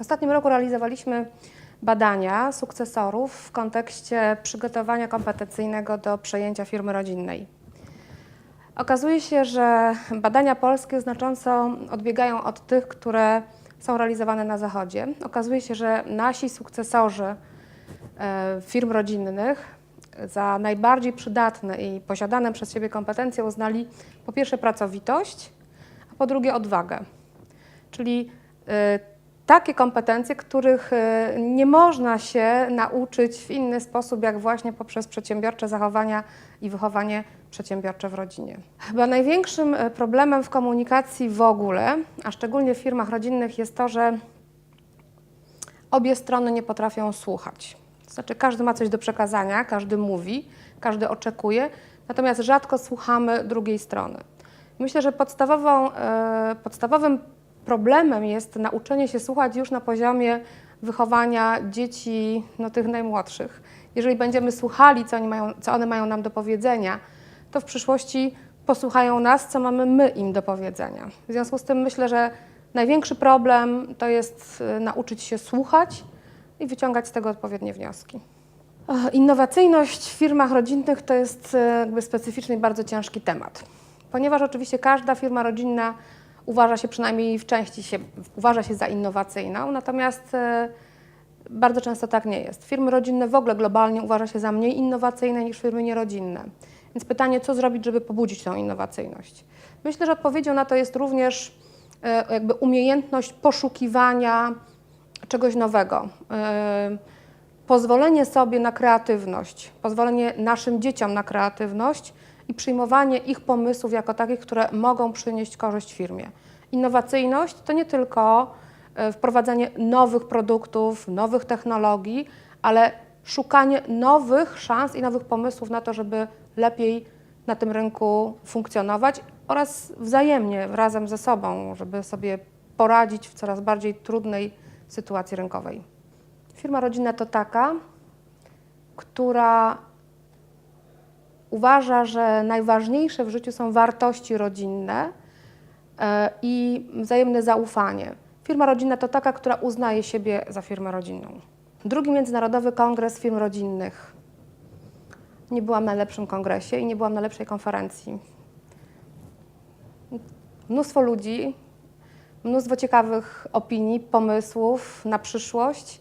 W ostatnim roku realizowaliśmy badania sukcesorów w kontekście przygotowania kompetencyjnego do przejęcia firmy rodzinnej. Okazuje się, że badania polskie znacząco odbiegają od tych, które są realizowane na Zachodzie. Okazuje się, że nasi sukcesorzy e, firm rodzinnych za najbardziej przydatne i posiadane przez siebie kompetencje uznali po pierwsze pracowitość, a po drugie odwagę. Czyli y, takie kompetencje, których y, nie można się nauczyć w inny sposób, jak właśnie poprzez przedsiębiorcze zachowania i wychowanie przedsiębiorcze w rodzinie. Chyba największym y, problemem w komunikacji w ogóle, a szczególnie w firmach rodzinnych, jest to, że obie strony nie potrafią słuchać. To znaczy, każdy ma coś do przekazania, każdy mówi, każdy oczekuje, natomiast rzadko słuchamy drugiej strony. Myślę, że e, podstawowym problemem jest nauczenie się słuchać już na poziomie wychowania dzieci, no, tych najmłodszych. Jeżeli będziemy słuchali, co, oni mają, co one mają nam do powiedzenia, to w przyszłości posłuchają nas, co mamy my im do powiedzenia. W związku z tym myślę, że największy problem to jest e, nauczyć się słuchać i wyciągać z tego odpowiednie wnioski. Innowacyjność w firmach rodzinnych to jest e, jakby specyficzny i bardzo ciężki temat, ponieważ oczywiście każda firma rodzinna uważa się przynajmniej w części się, uważa się za innowacyjną, natomiast e, bardzo często tak nie jest. Firmy rodzinne w ogóle globalnie uważa się za mniej innowacyjne niż firmy nierodzinne. Więc pytanie, co zrobić, żeby pobudzić tą innowacyjność? Myślę, że odpowiedzią na to jest również e, jakby umiejętność poszukiwania czegoś nowego. E, Pozwolenie sobie na kreatywność, pozwolenie naszym dzieciom na kreatywność i przyjmowanie ich pomysłów jako takich, które mogą przynieść korzyść firmie. Innowacyjność to nie tylko e, wprowadzanie nowych produktów, nowych technologii, ale szukanie nowych szans i nowych pomysłów na to, żeby lepiej na tym rynku funkcjonować oraz wzajemnie, razem ze sobą, żeby sobie poradzić w coraz bardziej trudnej sytuacji rynkowej. Firma rodzinna to taka, która uważa, że najważniejsze w życiu są wartości rodzinne e, i wzajemne zaufanie. Firma rodzinna to taka, która uznaje siebie za firmę rodzinną. Drugi Międzynarodowy Kongres Firm Rodzinnych. Nie byłam na lepszym kongresie i nie byłam na lepszej konferencji. Mnóstwo ludzi, mnóstwo ciekawych opinii, pomysłów na przyszłość,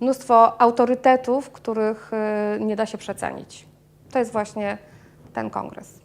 mnóstwo autorytetów, których y, nie da się przecenić. To jest właśnie ten kongres.